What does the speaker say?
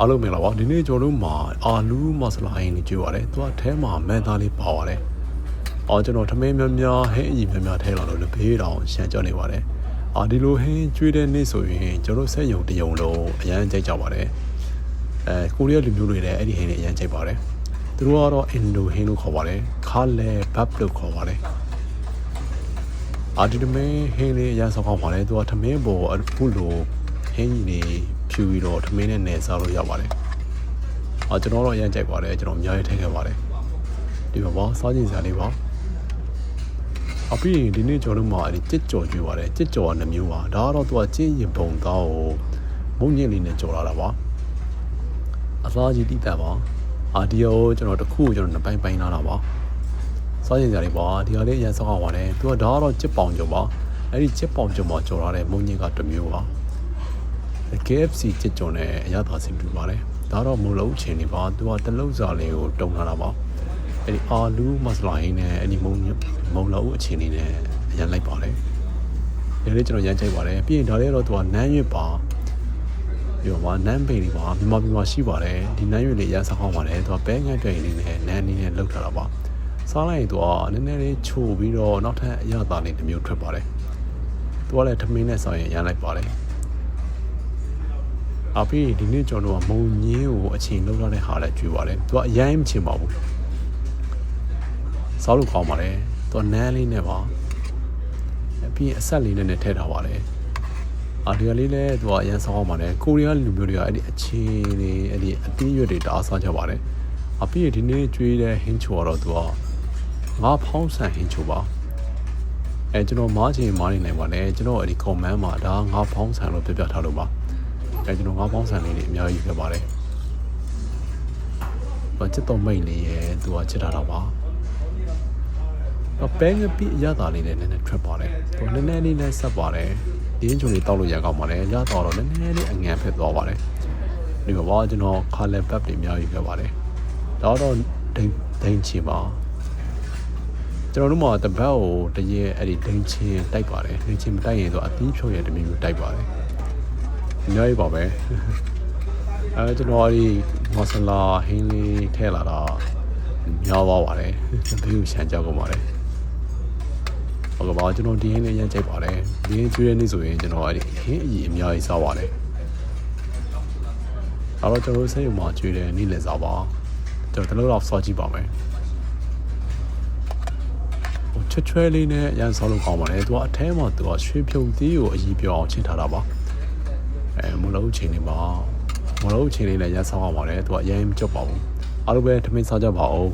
အားလုံးမင်္ဂလာပါဒီနေ့ကျွန်တော်တို့မှာအာလူးမဆလာဟင်းလေးကြွရတယ်သူကထဲမှာမဲသားလေးပါပါတယ်အော်ကျွန်တော်ထမင်းများများဟင်းအကြီးများများထဲလာလို့လည်းဘေးတောင်ရှမ်းကြောနေပါတယ်အာဒီလိုဟင်းကျွေးတဲ့နေ့ဆိုရင်ကျွန်တော်ဆက်ယုံတယုံလုံးအရန်ကြိုက်ကြပါတယ်အဲကိုရီးယားလူမျိုးတွေလည်းအဲ့ဒီဟင်းလေးအရန်ကြိုက်ပါတယ်သူတို့ကတော့အင်ဒိုဟင်းလို့ခေါ်ပါတယ်ခါလဲဘတ်လို့ခေါ်ပါတယ်အာဒီတမင်းဟင်းလေးအရန်ဆောက်ကောင်းပါတယ်သူကထမင်းပေါ်အခုလိုဟင်းကြီးနေ ဖြူပြီးတော့ထမင်းနဲ့နယ်စားလို့ရပါတယ်အာကျွန်တော်တော့အရန်ကြိုက်ပါတယ်ကျွန်တော်အများကြီးထည့်ခဲ့ပါတယ်ဒီမှာပါစားကြည့်စရာလေးပါအပြီးရင်ဒီနေ့ကျွန်တော်တို့မှာအဲ့ဒီကြစ်ကြော်ကျွေးပါတယ်ကြစ်ကြော်ကနှမျိုးပါဒါကတော့သူကကြင်းရင်ပုံသားကိုမုံညစ်လေးနဲ့ကြော်လာတာပါအစားကြီးတိတက်ပါအာဒီယောကျွန်တော်တစ်ခုကိုကျွန်တော်နှစ်ပိုင်းပိုင်းလာတာပါစားကြည့်စရာလေးပါဒီဟာလေးအရင်ဆောက်အောင်ပါတယ်သူကဒါကတော့ကြစ်ပေါင်ကြော်ပါအဲ့ဒီကြစ်ပေါင်ကြော်မှာကြော်လာတဲ့မုံညစ်ကတစ်မျိုးပါ KFC ကြစ်ကြုံနဲ့အရသာစင်တူပါတယ်ဒါတော့မုံလုံးချင်းနေပါသူကတလုံးစာလေးကိုတုံလာတာပါအဲ့ဒီအာလူးမဆလာဟင်းနဲ့အဲ့ဒီမုံမုံလုံးအချင်းလေးနဲ့ရန်လိုက်ပါတယ်ဒီလေးကျွန်တော်ရန်ချိုက်ပါတယ်ပြီးရင်ဒါလေးတော့သူကနန်းရွက်ပါပြီးတော့နန်းပေလေးပါမြန်မာပြည်မှာရှိပါတယ်ဒီနန်းရွက်လေးရန်ဆောက်အောင်ပါတယ်သူကဘဲငတ်တွေလေးနဲ့နန်းလေးနဲ့လောက်ထားတာပါစားလိုက်ရင်သူကနည်းနည်းလေးချိုပြီးတော့နောက်ထပ်အရသာလေးတစ်မျိုးထွက်ပါတယ်သူကလည်းထမင်းနဲ့ဆောင်ရင်ရန်လိုက်ပါတယ် အဖေဒီနေ့ကျွန်တော်တို့ကမုံညင်းကိုအချိန်လောက်ရတဲ့ဟာလည်းကြွေပါတယ်သူကအရင်မချင်ပါဘူးစားလို့ကောင်းပါတယ်သူကနန်းလေးနဲ့ပါအပြီးအဆက်လေးနဲ့နဲ့ထည့်ထားပါတယ်အာဒီကလေးလည်းသူကအရင်စားအောင်ပါတယ်ကိုရီးယားလူမျိုးတွေကအဲ့ဒီအချင်းတွေအဲ့ဒီအသီးရွက်တွေတအားစားကြပါတယ်အပြီးဒီနေ့ကြွေးတဲ့ဟင်းချိုကတော့သူကငါဖောင်းဆန်ဟင်းချိုပါအဲကျွန်တော်မားချင်မားနေနိုင်ပါတယ်ကျွန်တော်အဲ့ဒီ comment မှာဒါငါဖောင်းဆန်လို့ပြပြထားလို့ပါ အဲကျွန်တော်ငါးပေါင်းဆန်လေးတွေအများကြီးခဲ့ပါတယ်။ဘာချစ်တော့မိတ်လေးရဲ့သူကချစ်တာတော့ပါ။တော့ပဲငပိအရသာလေးနဲ့နည်းနည်းထွက်ပါတယ်။သူနည်းနည်းလေးနဲ့ဆက်ပါတယ်။ဒီင်းချုံလေးတောက်လို့ရကောင်းပါတယ်။ရတော့တော့နည်းနည်းလေးအငန်ဖြစ်သွားပါတယ်။ဒီမှာပါကျွန်တော်ခါလန်ဘက်တွေအများကြီးခဲ့ပါတယ်။ဒါတော့ဒိန်ဒိန်ချီပါကျွန်တော်တို့မှာတပတ်ကိုတရေအဲ့ဒီဒိန်ချင်းတိုက်ပါတယ်။ဒိန်ချင်းမတိုက်ရင်တော့အသီးဖြုတ်ရတဲ့မျိုးတိုက်ပါတယ်။ အများကြီးပါပဲအဲကျွန်တော်ဒီမဆလာဟင်းလေးထည့်လာတာများသွားပါတယ်ဘီကိုရှမ်းကြောက်ကုန်ပါတယ်ဟုတ်ကဲ့ပါကျွန်တော်ဒီဟင်းလေးရမ်းကြိုက်ပါတယ်ဒီဟင်းကျွေးတဲ့နေ့ဆိုရင်ကျွန်တော်အဲ့ဒီဟင်းအကြီးအများကြီးစားပါတယ်အဲ့တော့ကျွန်တော်စိတ်ရုံမှာကျွေးတဲ့နေ့လည်စားပါကျွန်တော်တလို့တော့စောကြည့်ပါမယ်ဟိုချွတ်ချွဲလေးနဲ့ရမ်းစားလို့ကောင်းပါတယ်သူကအထဲမှာသူကရွှေဖြုံသီးကိုအကြီးပြောအောင်ချစ်ထားတာပါ အဲမလို့ချိန်နေပါမလို့ချိန်လေးလည်းရဆောင်းအောင်ပါတယ်သူကအရင်မကြွပါဘူးအားလုံးပဲထမင်းစားကြပါအောင်